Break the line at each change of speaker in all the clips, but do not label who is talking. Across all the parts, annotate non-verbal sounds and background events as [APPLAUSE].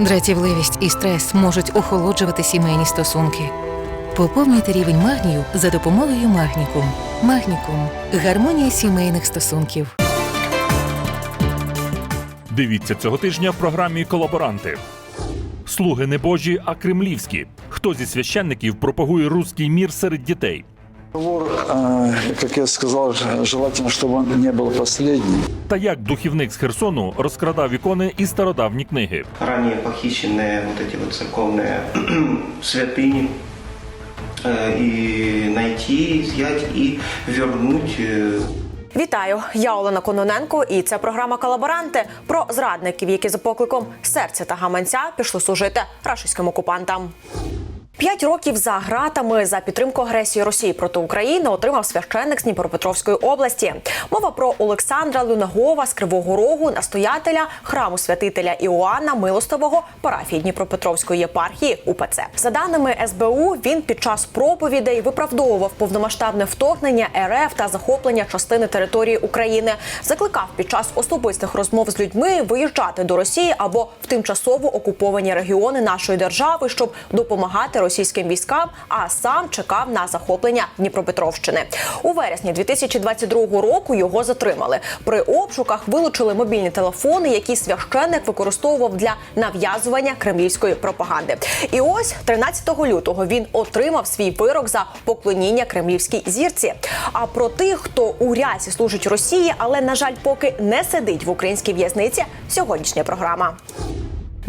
Дратівливість і стрес можуть охолоджувати сімейні стосунки. Поповнюйте рівень магнію за допомогою Магнікум. Магнікум гармонія сімейних стосунків.
Дивіться цього тижня в програмі Колаборанти. Слуги не божі, а кремлівські. Хто зі священників пропагує руський мір серед дітей?
Разговор, э, как я сказал, ж- желательно, чтобы он не был последним.
Та як духівник з Херсону розкрадав ікони і стародавні книги?
ранее похищенные вот эти вот церковные [CLEARS THROAT] святыни э, и найти, изъять и вернуть э,
Вітаю, я Олена Кононенко, і це програма Колаборанти про зрадників, які за покликом серця та гаманця пішли служити рашистським окупантам. П'ять років за гратами за підтримку агресії Росії проти України отримав священник з Дніпропетровської області. Мова про Олександра Лунагова з Кривого Рогу, настоятеля храму святителя Іоанна Милостивого парафії Дніпропетровської єпархії УПЦ. За даними СБУ, він під час проповідей виправдовував повномасштабне вторгнення РФ та захоплення частини території України. Закликав під час особистих розмов з людьми виїжджати до Росії або в тимчасово окуповані регіони нашої держави, щоб допомагати російським військам, а сам чекав на захоплення Дніпропетровщини. У вересні 2022 року його затримали. При обшуках вилучили мобільні телефони, які священник використовував для нав'язування кремлівської пропаганди. І ось 13 лютого він отримав свій вирок за поклоніння кремлівській зірці. А про тих, хто у рясі служить Росії, але на жаль, поки не сидить в українській в'язниці. Сьогоднішня програма.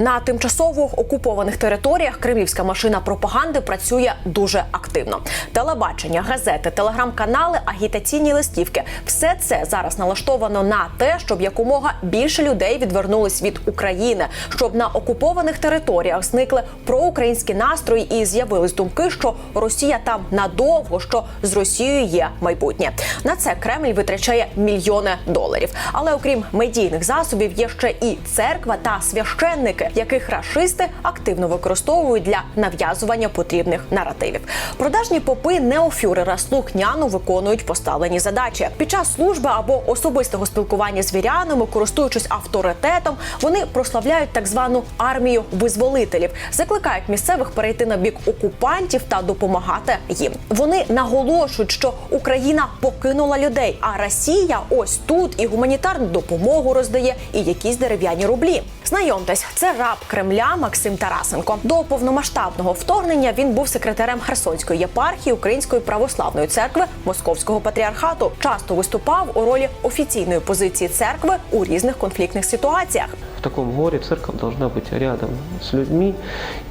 На тимчасово окупованих територіях кремлівська машина пропаганди працює дуже активно. Телебачення, газети, телеграм-канали, агітаційні листівки все це зараз налаштовано на те, щоб якомога більше людей відвернулись від України, щоб на окупованих територіях зникли проукраїнські настрої і з'явились думки, що Росія там надовго, що з Росією є майбутнє. На це Кремль витрачає мільйони доларів. Але окрім медійних засобів, є ще і церква та священники, яких рашисти активно використовують для нав'язування потрібних наративів. Продажні попи неофюрера слухняно виконують поставлені задачі під час служби або особистого спілкування з вірянами, користуючись авторитетом, вони прославляють так звану армію визволителів, закликають місцевих перейти на бік окупантів та допомагати їм. Вони наголошують, що Україна покинула людей, а Росія ось тут і гуманітарну допомогу роздає, і якісь дерев'яні рублі. Знайомтесь, це раб Кремля Максим Тарасенко. До повномасштабного вторгнення він був секретарем Херсонської єпархії Української православної церкви Московського патріархату. Часто виступав у ролі офіційної позиції церкви у різних конфліктних ситуаціях.
В таком горе церковь должна быть рядом с людьми,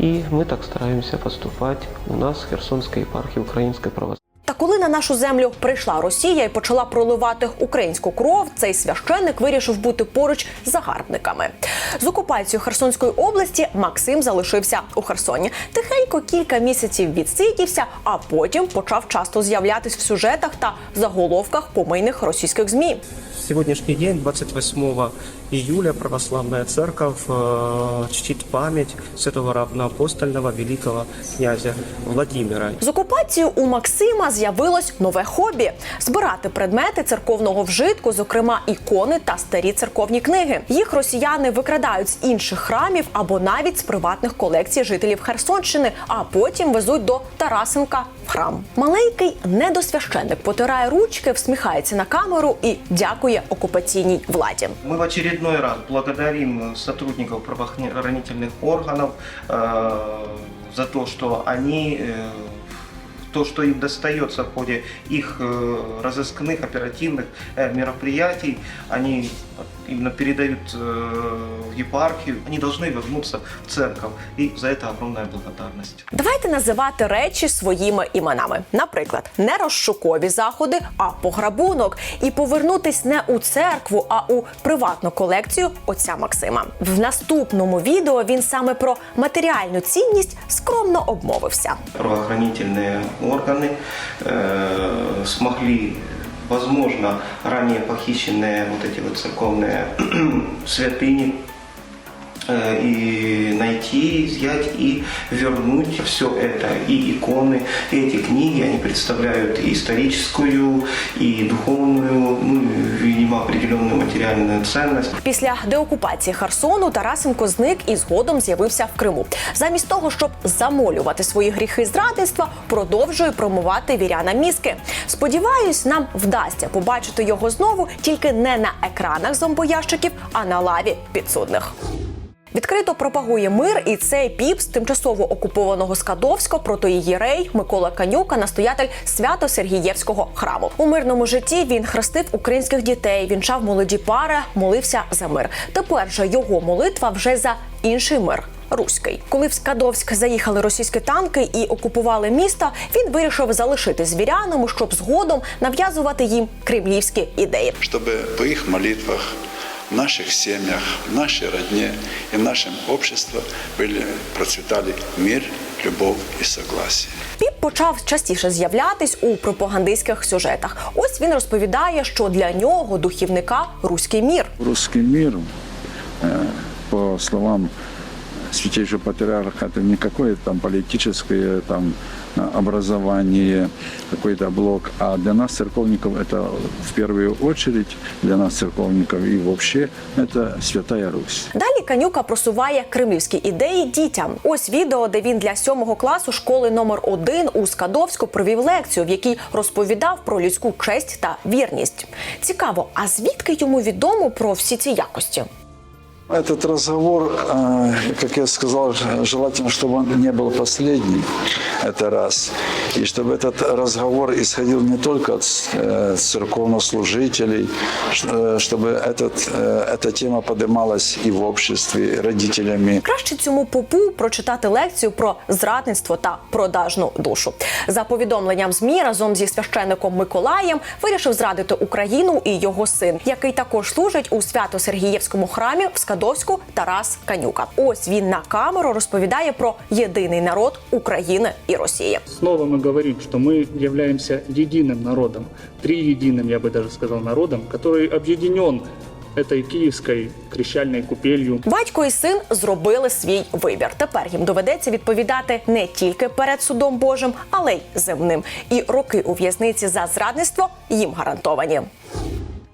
и мы так стараемся поступать у нас в Херсонской епархии Украинской православной.
Коли на нашу землю прийшла Росія і почала проливати українську кров, цей священник вирішив бути поруч з загарбниками. З окупацією Херсонської області Максим залишився у Херсоні. Тихенько кілька місяців відсидівся, а потім почав часто з'являтись в сюжетах та заголовках помийних російських змі.
В сегодняшний день, 28 июля, Православная Церковь э, чтит память святого равноапостольного великого князя Владимира.
З окупацією у Максима з'явилось нове хобі збирати предмети церковного вжитку, зокрема ікони та старі церковні книги. Їх росіяни викрадають з інших храмів або навіть з приватних колекцій жителів Херсонщини, а потім везуть до Тарасенка в храм. Маленький недосвященник потирає ручки, всміхається на камеру і дякує окупаційній владі.
Мы в очередной раз благодарим сотрудников правоохранительных органов э, за то, что они э, то, что им достается в ходе их э, разыскных оперативных э, мероприятий, они именно передают э, в епархию, они должны вернуться в церковь. И за это огромная благодарность.
Давайте називати речі своїми іменами. Наприклад, не розшукові заходи, а пограбунок, і повернутись не у церкву, а у приватну колекцію отця Максима. В наступному відео він саме про матеріальну цінність скромно обмовився.
правоохранительные органы э, смогли, возможно, ранее похищенные вот эти вот церковные [CLEARS THROAT] святыни э, и найти найти, изъять и вернуть все это. И иконы, и эти книги, они представляют и историческую, и духовную, ну, и, видимо, определенную материальную ценность.
Після деокупації Херсону Тарасенко зник і згодом з'явився в Криму. Замість того, щоб замолювати свої гріхи зрадництва, продовжує промувати віряна мізки. Сподіваюсь, нам вдасться побачити його знову тільки не на екранах зомбоящиків, а на лаві підсудних. Відкрито пропагує мир, і цей піп з тимчасово окупованого Скадовська протоїєрей Микола Канюка, настоятель Свято-Сергієвського храму. У мирному житті він хрестив українських дітей, вінчав молоді пари, молився за мир. Тепер же його молитва вже за інший мир. Руський, коли в Скадовськ заїхали російські танки і окупували місто, він вирішив залишити з вірянами, щоб згодом нав'язувати їм кремлівські ідеї.
чтобы по их молитвах в наших семьях, в нашей родне и в нашем обществе были, процветали мир, любовь и согласие.
Піп почав частіше з'являтись у пропагандистських сюжетах. Ось він розповідає, що для нього духівника руський мір.
Русский мир, э, по словам святейшего патриарха, это не какое-то там политическое там э, образование, какой-то блок, а для нас, церковников, это в первую очередь, для нас, церковников, и вообще, это Святая Русь.
Далі Канюка просуває кремлівські ідеї дітям. Ось відео, де він для сьомого класу школи номер 1 у Скадовську провів лекцію, в якій розповідав про людську честь та вірність. Цікаво, а звідки йому відомо про всі ці якості?
Этот разговор, э, как я сказал, желательно, чтобы он не был последним, это раз. И чтобы этот разговор исходил не только от э, церковнослужителей, ш- э, чтобы этот, э, эта тема поднималась и в обществе, и родителями.
Краще цьому попу прочитати лекцію про зрадництво та продажну душу. За повідомленням змі разом зі священником Миколаєм вирішив зрадити Україну і його син, який також служить у Свято-Сергієвському храмі в Скадовську Тарас Канюка. Ось він на камеру розповідає про єдиний народ України і Росії.
Снова мы говорим, что мы являемся единым народом, триединым, я бы даже сказал, народом, который объединен этой киевской крещальной купелью.
Батько і син зробили свій вибір. Тепер їм доведеться відповідати не тільки перед судом Божим, але й земним. І роки у в'язниці за зрадництво їм гарантовані.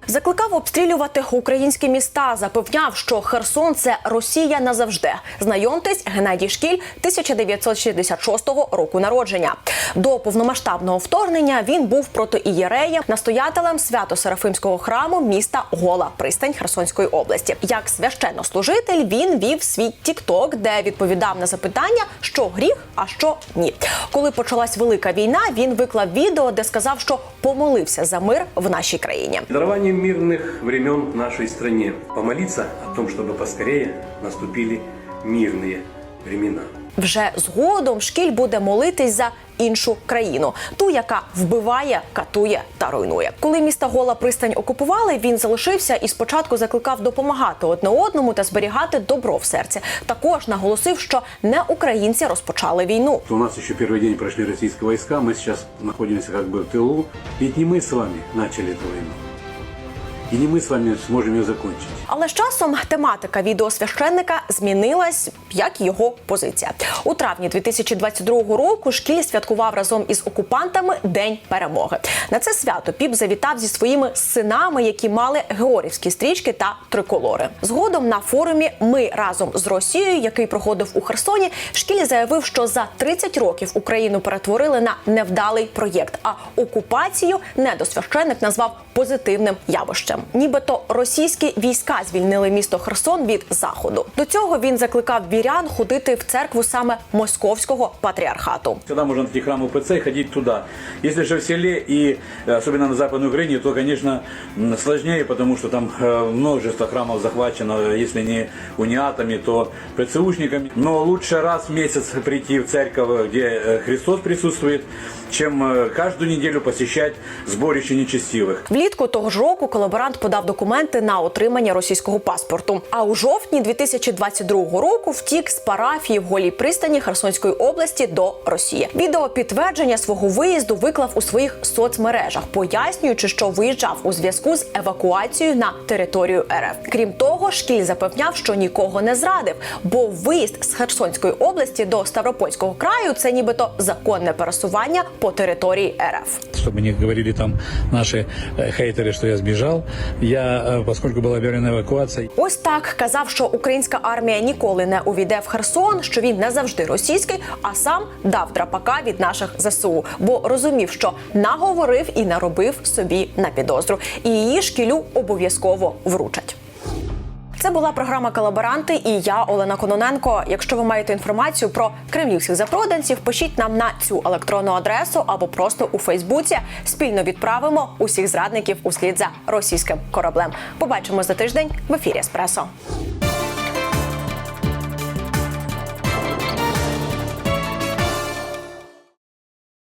Закликав обстрілювати українські міста, запевняв, що Херсон це Росія назавжди. Знайомтесь, Геннадій Шкіль 1966 року народження. До повномасштабного вторгнення він був протоієреєм, настоятелем свято-серафимського храму міста Гола, пристань Херсонської області. Як священнослужитель він вів свій тікток, де відповідав на запитання, що гріх, а що ні. Коли почалась велика війна, він виклав відео, де сказав, що помолився за мир в нашій країні.
Дарование мирных времен в нашей стране. Помолиться о том, чтобы поскорее наступили мирные времена.
Вже згодом шкіль буде молитись за іншу країну, ту, яка вбиває, катує та руйнує. Коли місто Гола пристань окупували, він залишився і спочатку закликав допомагати одне одному та зберігати добро в серці. Також наголосив, що не українці розпочали війну.
У нас еще первый день прошли российские войска, мы сейчас находимся как бы в тылу. Ведь не мы с вами начали эту войну. И не мы с вами сможем ее закончить.
Але з часом тематика відеосвященника змінилась, як і його позиція. У травні 2022 року шкіль святкував разом із окупантами День перемоги. На це свято Піп завітав зі своїми синами, які мали георгівські стрічки та триколори. Згодом на форумі Ми разом з Росією, який проходив у Херсоні, шкіль заявив, що за 30 років Україну перетворили на невдалий проєкт. А окупацію недосвященник назвав позитивним явищем Нібито російські війська звільнили місто Херсон від заходу. До цього він закликав вірян ходити в церкву саме московського патріархату.
Всегда можно найти храм УПЦ и ходить туда. Если же в селе и э, особенно на Западной Украине, то, конечно, м, сложнее, потому что там э, множество храмов захвачено, если не униатами, то ПЦУшниками. Но лучше раз в месяц прийти в церковь, где э, Христос присутствует, чем э, каждую неделю посещать сборище нечестивых.
Влітку того ж року колаборант колаборант подав документи на отримання російського паспорту. А у жовтні 2022 року втік з парафії в голій пристані Херсонської області до Росії. Відео підтвердження свого виїзду виклав у своїх соцмережах, пояснюючи, що виїжджав у зв'язку з евакуацією на територію РФ. Крім того, шкіль запевняв, що нікого не зрадив, бо виїзд з Херсонської області до Ставропольського краю це нібито законне пересування по території РФ.
чтобы не говорили там наши э, хейтеры, что я сбежал. Я, э, поскольку была объявлена эвакуация,
Ось так казав, що українська армія ніколи не увійде в Херсон, що він не завжди російський, а сам дав драпака від наших ЗСУ, бо розумів, що наговорив і наробив собі на підозру, і її шкілю обов'язково вручать. Це була програма Колаборанти і я Олена Кононенко. Якщо ви маєте інформацію про кремлівських запроданців, пишіть нам на цю електронну адресу або просто у Фейсбуці. Спільно відправимо усіх зрадників услід за російським кораблем. Побачимо за тиждень в ефірі Еспресо.